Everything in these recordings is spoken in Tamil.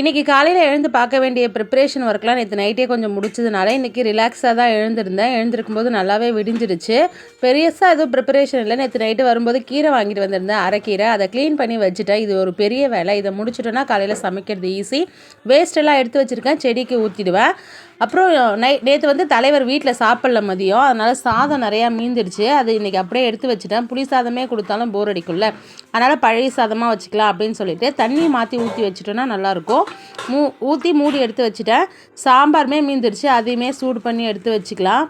இன்றைக்கி காலையில் எழுந்து பார்க்க வேண்டிய ப்ரிப்பரேஷன் ஒர்க்லாம் நேற்று நைட்டே கொஞ்சம் முடிச்சதுனால இன்றைக்கி ரிலாக்ஸாக தான் எழுந்திருந்தேன். எழுந்திருக்கும் போது நல்லாவே விடிஞ்சிடுச்சு. பெருசாக எதுவும் ப்ரிப்பரேஷன் இல்லை. நேற்று நைட்டு வரும்போது கீரை வாங்கிட்டு வந்திருந்தேன். அரைக்கீரை அதை க்ளீன் பண்ணி வச்சுட்டேன். இது ஒரு பெரிய வேலை. இதை முடிச்சிட்டோன்னா காலையில் சமைக்கிறது ஈஸி வேஸ்ட் எல்லாம் எடுத்து வச்சுருக்கேன். செடிக்கு ஊற்றிடுவேன் அப்புறம் நை நேற்று வந்து தலைவர் வீட்டில் சாப்பிடல மதியம். அதனால் சாதம் நிறையா மீந்துடுச்சு. அது இன்றைக்கி அப்படியே எடுத்து வச்சுட்டேன். புளி சாதமே கொடுத்தாலும் போர் அடிக்கும்ல. அதனால் பழைய சாதமாக வச்சுக்கலாம் அப்படின்னு சொல்லிட்டு தண்ணி மாற்றி ஊற்றி வச்சுட்டோன்னா நல்லாயிருக்கும். மூ ஊற்றி மூடி எடுத்து வச்சுட்டேன். சாம்பாருமே மீந்துடுச்சு. அதையுமே சூடு பண்ணி எடுத்து வச்சுக்கலாம்.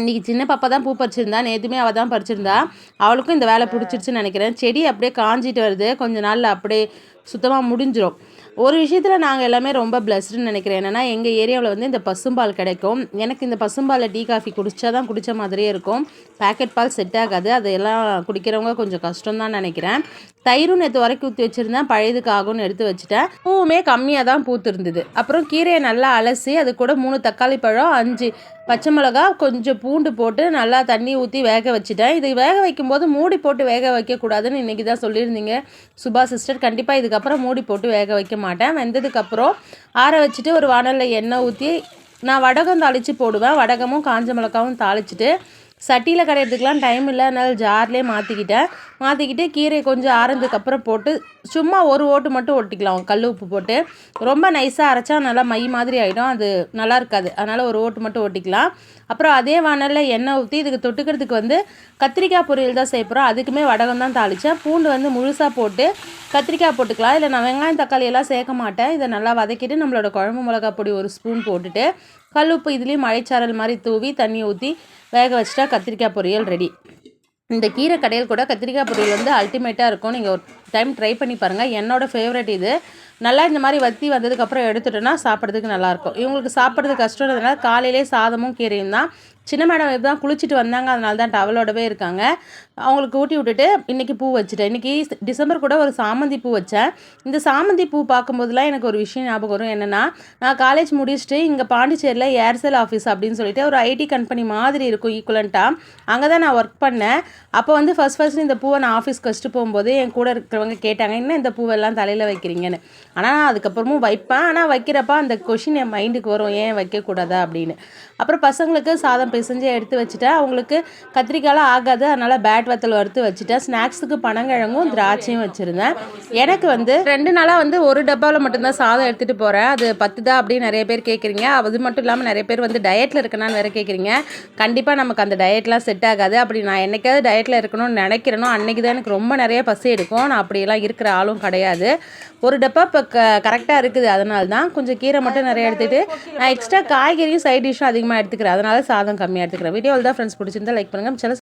இன்றைக்கி சின்ன பாப்பா தான் பூ பறிச்சிருந்தா. நேற்றுமே அவள் தான் பறிச்சிருந்தா. அவளுக்கும் இந்த வேலை பிடிச்சிருச்சுன்னு நினைக்கிறேன். செடி அப்படியே காஞ்சிட்டு வருது. கொஞ்ச நாளில் அப்படியே சுத்தமாக முடிஞ்சிடும் ஒரு விஷயத்தில் நாங்கள் எல்லாமே ரொம்ப பிளஸ்டுன்னு நினைக்கிறேன். என்னென்னா எங்கள் ஏரியாவில் வந்து இந்த பசும்பால் கிடைக்கும். எனக்கு இந்த பசும்பாலில் டீ காஃபி குடித்தா தான் குடித்த மாதிரியே இருக்கும். பேக்கெட் பால் செட் ஆகாது. அதையெல்லாம் குடிக்கிறவங்க கொஞ்சம் கஷ்டம் தான் நினைக்கிறேன். தயிரும் நேற்று வரைக்கும் ஊற்றி வச்சுருந்தேன். பழையதுக்கு ஆகும்னு எடுத்து வச்சுட்டேன். பூவுமே கம்மியாக தான் பூத்துருந்தது. அப்புறம் கீரையை நல்லா அலசி அது கூட மூணு தக்காளி பழம் அஞ்சு பச்சை மிளகா கொஞ்சம் பூண்டு போட்டு நல்லா தண்ணி ஊற்றி வேக வச்சுட்டேன். இது வேக வைக்கும்போது மூடி போட்டு வேக வைக்கக்கூடாதுன்னு இன்றைக்கி தான் சொல்லியிருந்தீங்க. சுபா சிஸ்டர் கண்டிப்பாக அதுக்கப்புறம் மூடி போட்டு வேக வைக்க மாட்டேன். வெந்ததுக்கப்புறம் ஆற வச்சுட்டு ஒரு வானலில் எண்ணெய் ஊற்றி நான் வடகம் தாளித்து போடுவேன். வடகமும் காஞ்ச மிளகாவும் தாளிச்சிட்டு சட்டியில் கடையிறதுக்கெலாம் டைம் இல்லை. அதனால் ஜார்லேயே மாற்றிக்கிட்டேன் மாற்றிக்கிட்டு கீரை கொஞ்சம் ஆறதுக்கப்புறம் போட்டு சும்மா ஒரு ஓட்டு மட்டும் ஒட்டிக்கலாம். கல் உப்பு போட்டு. ரொம்ப நைஸாக அரைச்சா நல்லா மை மாதிரி ஆகிடும் அது நல்லா இருக்காது. அதனால் ஒரு ஓட்டு மட்டும் ஒட்டிக்கலாம். அப்புறம் அதே வானலில் எண்ணெய் ஊற்றி இதுக்கு தொட்டுக்கிறதுக்கு வந்து கத்திரிக்காய் பொரியல் தான் செய்ய போகிறோம் அதுக்குமே வடகம் தான் தாளித்தேன் பூண்டு வந்து முழுசாக போட்டு கத்திரிக்காய் போட்டுக்கலாம். இல்லை நான் வெங்காயம் தக்காளி எல்லாம் சேர்க்க மாட்டேன். இதை நல்லா வதக்கிட்டு நம்மளோட குழம்பு மிளகா பொடி ஒரு ஸ்பூன் போட்டுட்டு கல் உப்பு இதுலேயும் மழைச்சாரல் மாதிரி தூவி தண்ணி ஊற்றி வேக வச்சுட்டா கத்திரிக்காய் பொரியல் ரெடி இந்த கீரை கடையில் கூட கத்திரிக்காய் பொரியல் வந்து அல்டிமேட்டாக இருக்கும். நீங்கள் ஒரு டைம் ட்ரை பண்ணி பாருங்கள் என்னோடய ஃபேவரட் இது. நல்லா இந்த மாதிரி வத்தி வந்ததுக்கப்புறம் எடுத்துட்டோன்னா சாப்பிட்றதுக்கு நல்லாயிருக்கும் இவங்களுக்கு சாப்பிட்றது கஷ்டன்றதுனால காலையிலே சாதமும் கீரையும் தான். சின்ன மேடம் இப்போ தான் குளிச்சுட்டு வந்தாங்க. அதனால தான் டவலோடவே இருக்காங்க. அவங்களுக்கு ஊட்டி விட்டுட்டு இன்றைக்கி பூ வச்சுட்டேன். இன்றைக்கி டிசம்பர் கூட ஒரு சாமந்தி பூ வச்சேன். இந்த சாமந்தி பூ பார்க்கும்போதுலாம் எனக்கு ஒரு விஷயம் ஞாபகம் வரும். என்னென்னா நான் காலேஜ் முடிச்சுட்டு இங்கே பாண்டிச்சேரியில் ஏர்செல் ஆஃபீஸ் அப்படின்னு சொல்லிட்டு ஒரு ஐடி கம்பெனி மாதிரி இருக்கும் ஈக்குவலண்ட்டாக அங்கே தான் நான் ஒர்க் பண்ணேன். அப்போ வந்து ஃபஸ்ட் ஃபஸ்ட் இந்த பூவை நான் ஆஃபீஸ்க்கு வச்சுட்டு போகும்போது என் கூட மற்றவங்க கேட்டாங்க என்ன இந்த பூவெல்லாம் தலையில் வைக்கிறீங்கன்னு? ஆனால் நான் அதுக்கப்புறமும் வைப்பேன். ஆனால் வைக்கிறப்ப அந்த கொஷின் என் மைண்டுக்கு வரும் ஏன் வைக்கக்கூடாதா? அப்படின்னு. அப்புறம் பசங்களுக்கு சாதம் பிசைஞ்சு எடுத்து வச்சுட்டேன். அவங்களுக்கு கத்திரிக்காயெலாம் ஆகாது. அதனால் பேட் வத்தல் வறுத்து வச்சுட்டேன். ஸ்நாக்ஸுக்கு பனங்கிழங்கும் திராட்சையும் வச்சுருந்தேன். எனக்கு வந்து ரெண்டு நாளாக வந்து ஒரு டப்பாவில் மட்டும்தான் சாதம் எடுத்துகிட்டு போகிறேன் அது பத்துதா அப்படின்னு நிறைய பேர் கேட்குறீங்க அது மட்டும் இல்லாமல் நிறைய பேர் வந்து டயட்டில் இருக்கணும்னு வேறு கேட்குறீங்க கண்டிப்பாக நமக்கு அந்த டயட்லாம் செட் ஆகாது. அப்படி நான் என்னைக்காவது டயட்டில் இருக்கணும்னு நினைக்கிறேனோ அன்றைக்கி தான் எனக்கு ரொம்ப நிறைய பசி எடுக்கும். நான் அப்படியெல்லாம் இருக்கிற ஆளும் கிடையாது. ஒரு டப்பா இப்போ க கரெக்டாக இருக்குது. அதனால தான் கொஞ்சம் கீரை மட்டும் நிறைய எடுத்துகிட்டு நான் எக்ஸ்ட்ரா காய்கறியும் சைட் டிஷ்ஷும் அதிகமாக எடுத்துக்கிறேன். அதனால சாதம் கம்மியாக எடுத்துக்கிறேன். வீடியோவில் தான் ஃப்ரெண்ட்ஸ் பிடிச்சிருந்தா லைக் பண்ணுங்கள் சில